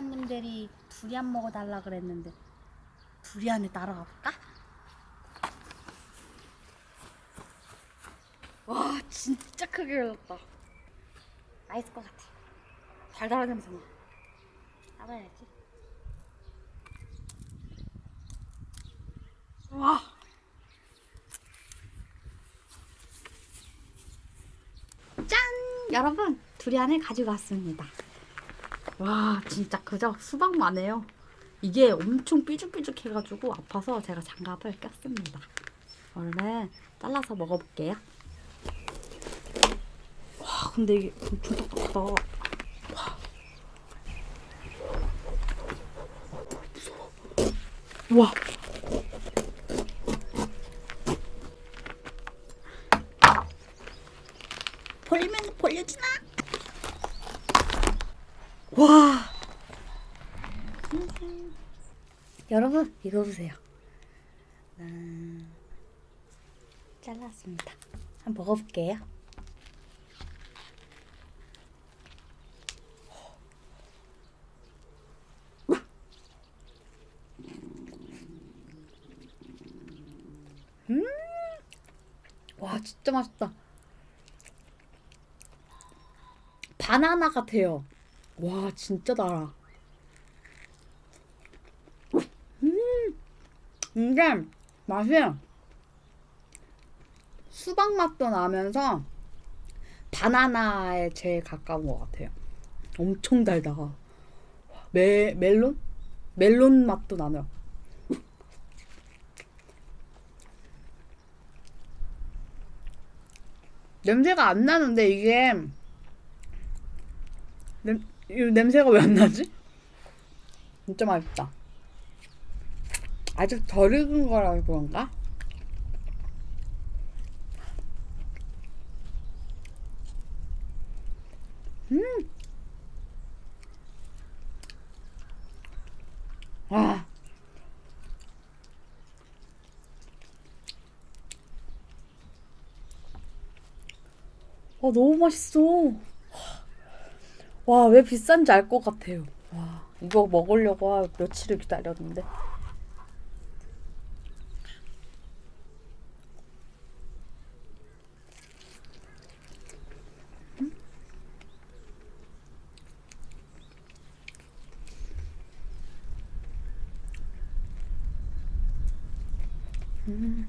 작가님들이 두리안 먹어달라 그랬는데 두리안을 따라가 볼까? 와 진짜 크게 열렸다. 맛있을 것 같아. 달달한 냄새 나. 따봐야지. 와! 짠! 여러분 두리안을 가지고 왔습니다 와 진짜 그저 수박만 해요. 이게 엄청 삐죽삐죽해가지고 아파서 제가 장갑을 꼈습니다. 얼른 잘라서 먹어볼게요. 와 근데 이게 엄청 딱딱하다. 와. 와 벌리면 벌려지나? 와. 여러분 이거 보세요. 음, 잘랐습니다. 한번 먹어볼게요. 음, 와 진짜 맛있다. 바나나 같아요. 와 진짜 달아. 음, 근데 맛이 수박 맛도 나면서 바나나에 제일 가까운 것 같아요. 엄청 달다. 메 멜론? 멜론 맛도 나네요. 냄새가 안 나는데 이게 냄, 이 냄새가 왜 안 나지? 진짜 맛있다. 아직 덜 익은 거라 그런가? 음! 아. 아, 너무 맛있어. 와, 왜 비싼지 알 것 같아요. 와, 이거 먹으려고 며칠을 기다렸는데. 음.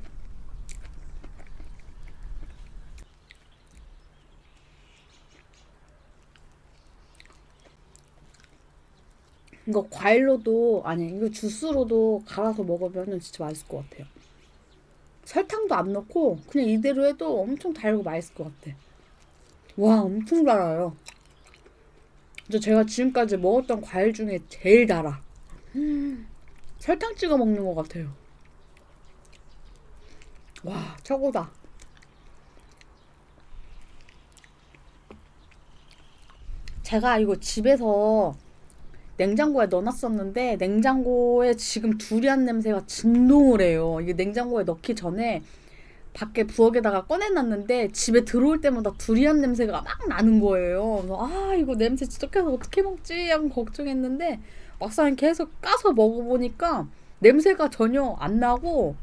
이거 과일로도 아니 이거 주스로도 갈아서 먹으면 진짜 맛있을 것 같아요. 설탕도 안 넣고 그냥 이대로 해도 엄청 달고 맛있을 것 같아. 와 엄청 달아요. 진짜 제가 지금까지 먹었던 과일 중에 제일 달아. 음, 설탕 찍어 먹는 것 같아요. 와 최고다. 제가 이거 집에서 냉장고에 넣어놨었는데 냉장고에 지금 두리안 냄새가 진동을 해요. 이게 냉장고에 넣기 전에 밖에 부엌에다가 꺼내놨는데 집에 들어올 때마다 두리안 냄새가 막 나는 거예요. 아 이거 냄새 지독해서 어떻게 먹지? 하고 걱정했는데 막상 계속 까서 먹어보니까 냄새가 전혀 안 나고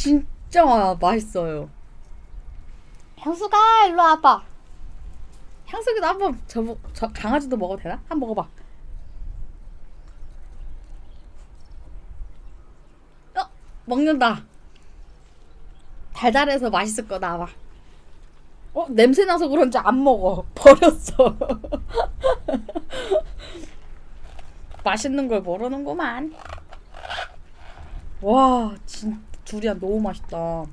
진짜 맛있어요. 향수가 일로 와봐. 향수기도 한번 저, 저 강아지도 먹어도 되나? 한 번 먹어봐. 어 먹는다. 달달해서 맛있을 거다 아마. 어 냄새 나서 그런지 안 먹어. 버렸어. 맛있는 걸 모르는구만. 와, 진 두리안 너무 맛있다.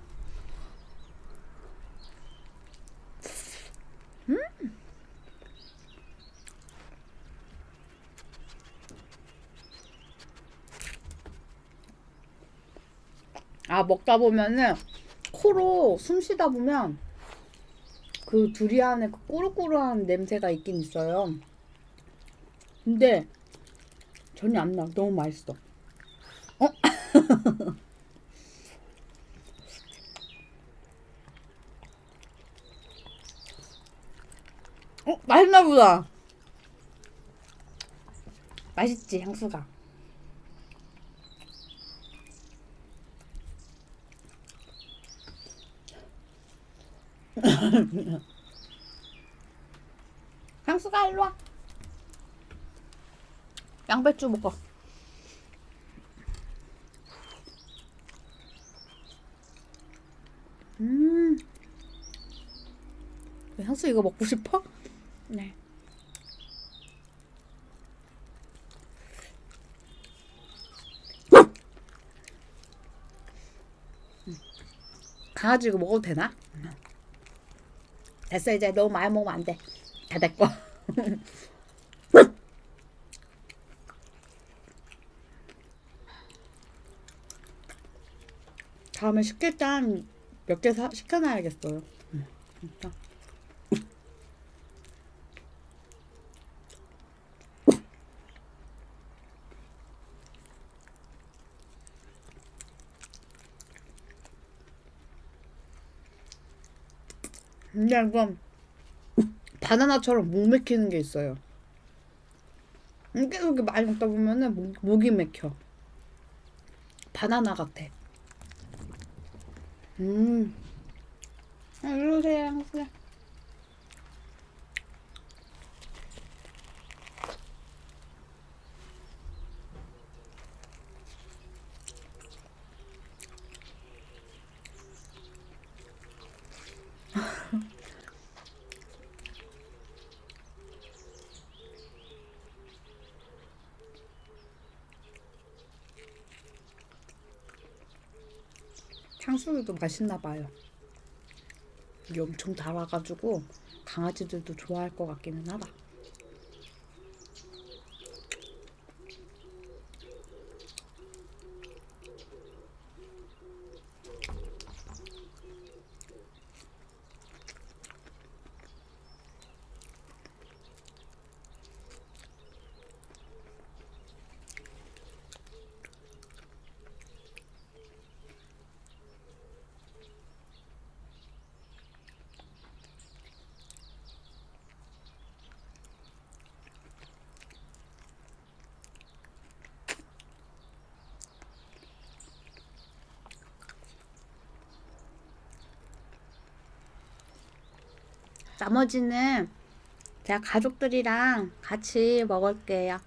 아 먹다 보면은 코로 숨 쉬다 보면 그 두리안에 그 꼬르꼬르한 냄새가 있긴 있어요. 근데 전혀 안 나. 너무 맛있어. 어? 어? 맛있나 보다. 맛있지 향수가. 향수가 일로 와. 양배추 먹어. 음. 향수 이거 먹고 싶어? 네. 이거 먹어도 되나? 됐어 이제 너무 많이 먹으면 안 돼. 다 됐고. 다음에 땐몇개 시켜놔야겠어요. 응, 진짜. 근데 이건 바나나처럼 목 맥히는 게 있어요. 계속 이렇게 많이 먹다 보면은 목, 목이 맥혀. 바나나 같아. 음. 아, 오세요, 형수. 향수도 맛있나 봐요. 이게 엄청 달아가지고 강아지들도 좋아할 것 같기는 하다. 나머지는 제가 가족들이랑 같이 먹을게요.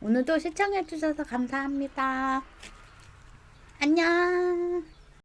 오늘도 시청해주셔서 감사합니다. 안녕!